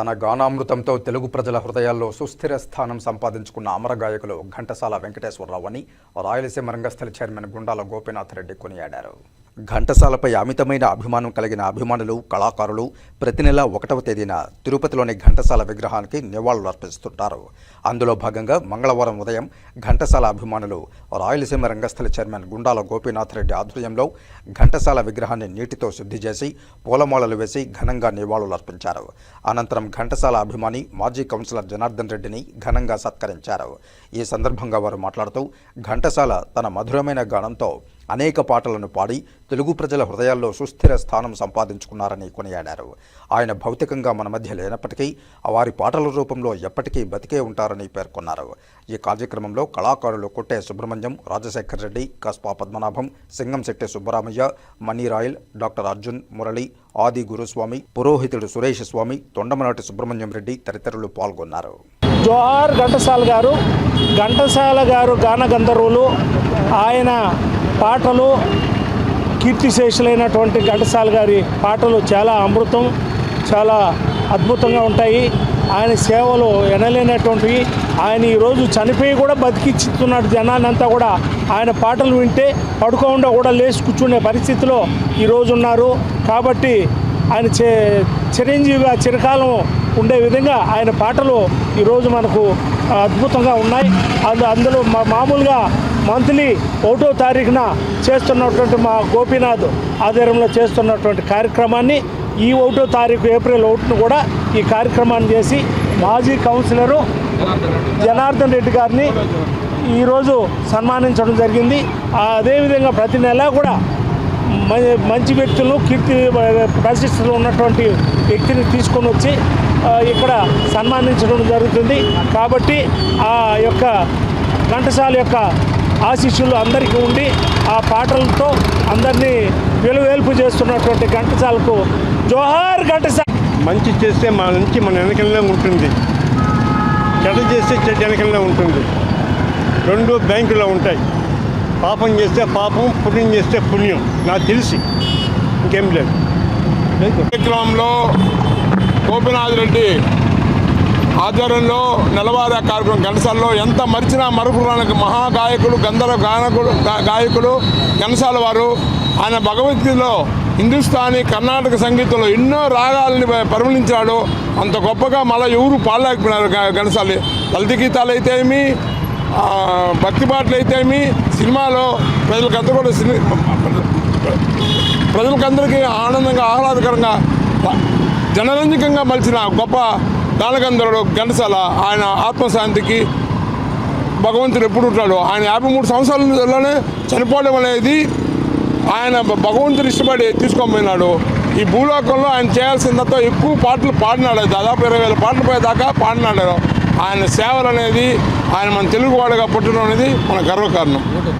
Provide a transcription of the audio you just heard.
తన గానామృతంతో తెలుగు ప్రజల హృదయాల్లో సుస్థిర స్థానం సంపాదించుకున్న అమర గాయకులు ఘంటసాల వెంకటేశ్వరరావు అని రాయలసీమ రంగస్థల చైర్మన్ గుండాల గోపీనాథ్ రెడ్డి కొనియాడారు. ఘంటసాలపై అమితమైన అభిమానం కలిగిన అభిమానులు కళాకారులు ప్రతి నెల ఒకటవ తేదీన తిరుపతిలోని ఘంటసాల విగ్రహానికి నివాళులు అర్పిస్తుంటారు. అందులో భాగంగా మంగళవారం ఉదయం ఘంటసాల అభిమానులు రాయలసీమ రంగస్థల చైర్మన్ గుండాల గోపీనాథ్ రెడ్డి ఆధ్వర్యంలో ఘంటసాల విగ్రహాన్ని నీటితో శుద్ధి చేసి పూలమాలలు వేసి ఘనంగా నివాళులు అర్పించారు. అనంతరం ఘంటసాల అభిమాని మాజీ కౌన్సిలర్ జనార్దన్ రెడ్డిని ఘనంగా సత్కరించారు. ఈ సందర్భంగా వారు మాట్లాడుతూ ఘంటసాల తన మధురమైన గానంతో అనేక పాటలను పాడి తెలుగు ప్రజల హృదయాల్లో సుస్థిర స్థానం సంపాదించుకున్నారని కొనియాడారు. ఆయన భౌతికంగా మన మధ్య లేనప్పటికీ వారి పాటల రూపంలో ఎప్పటికీ బతికే ఉంటారని పేర్కొన్నారు. ఈ కార్యక్రమంలో కళాకారులు కొట్టే సుబ్రహ్మణ్యం రాజశేఖర్ రెడ్డి కస్పా పద్మనాభం సింగంశెట్టి సుబ్బరామయ్య మణిరాయల్ డాక్టర్ అర్జున్ మురళి ఆది గురుస్వామి పురోహితుడు సురేష్ స్వామి తొండమనాటి సుబ్రహ్మణ్యం రెడ్డి తదితరులు పాల్గొన్నారు. జోహార్ ఘంటసాల గారు ఘంటసాల గారు గాన గంధర్వులు ఆయన పాటలు కీర్తిశేషులైనటువంటి ఘంటసాల గారి పాటలు చాలా అమృతం చాలా అద్భుతంగా ఉంటాయి. ఆయన సేవలు ఎనలేనటువంటివి. ఆయన ఈరోజు చనిపోయి కూడా బతికిచ్చిస్తున్నాడు జనాన్నంతా కూడా. ఆయన పాటలు వింటే పడుకోకుండా కూడా లేచి కూర్చునే పరిస్థితిలో ఈరోజు ఉన్నారు కాబట్టి ఆయన చే చిరంజీవిగా చిరకాలం ఉండే విధంగా ఆయన పాటలు ఈరోజు మనకు అద్భుతంగా ఉన్నాయి. అందు అందులో మా మామూలుగా మంత్లీ ఒకటో తారీఖున చేస్తున్నటువంటి మా గోపీనాథ్ ఆధ్వర్యంలో చేస్తున్నటువంటి కార్యక్రమాన్ని ఈ ఒకటో తారీఖు ఏప్రిల్ ఒకటిన కూడా ఈ కార్యక్రమాన్ని చేసి మాజీ కౌన్సిలరు జనార్దన్ రెడ్డి గారిని ఈరోజు సన్మానించడం జరిగింది. అదేవిధంగా ప్రతి నెల కూడా మంచి వ్యక్తులు కీర్తి ప్రతిష్టలు ఉన్నటువంటి వ్యక్తిని తీసుకొని వచ్చి ఇక్కడ సన్మానించడం జరుగుతుంది. కాబట్టి ఆ యొక్క ఘంటసాల యొక్క ఆశీస్సులు అందరికీ ఉండి ఆ పాటలతో అందరినీ వెలువేల్పు చేస్తున్నటువంటి ఘంటసాలకు జోహార్ ఘంటసాల. మంచి చేస్తే మన నుంచి మన వెనకలనే ఉంటుంది. చెడ్డ చేస్తే చెడ్డ వెనకలనే ఉంటుంది. రెండు బ్యాంకులో ఉంటాయి. పాపం చేస్తే పాపం పుణ్యం చేస్తే పుణ్యం. నాకు తెలిసి. ఇంకేం లేదు. కార్యక్రమంలో గోపినాథ్ రెడ్డి ఆధ్వర్యంలో నెలవారీ కార్యక్రమం ఘంటసాలలో ఎంత మరిచినా మరపురానికి మహాగాయకులు గంధర్వ గాయకులు గాయకులు ఘంటసాల వారు. ఆయన భగవద్గీతలో హిందుస్థానీ కర్ణాటక సంగీతంలో ఎన్నో రాగాలని పరిమళించాడు. అంత గొప్పగా మళ్ళీ ఎవరు పాడలేకపోయినారు గ- లలిత గీతాలు అయితే ఏమి? భక్తి పాటలు అయితే సినిమాలో ప్రజలకంతా కూడా సిని ప్రజలకందరికీ ఆనందంగా ఆహ్లాదకరంగా జనరంజకంగా మలిచిన గొప్ప దానగంధరుడు ఘంటసాల ఆయన ఆత్మశాంతికి భగవంతుడు ఎప్పుడు ఉంటాడు? ఆయన యాభై మూడు సంవత్సరాలలోనే చనిపోవడం అనేది ఆయన భగవంతుడు ఇష్టపడి తీసుకొని పోయినాడు ఈ భూలోకంలో ఆయన చేయాల్సినంత ఎక్కువ పాటలు పాడినాడు. దాదాపు ఇరవై వేల పాటలు పోయేదాకా పాడినాడు. ఆయన సేవలు అనేది ఆయన మన తెలుగువాడుగా పుట్టడం అనేది మన గర్వకారణం.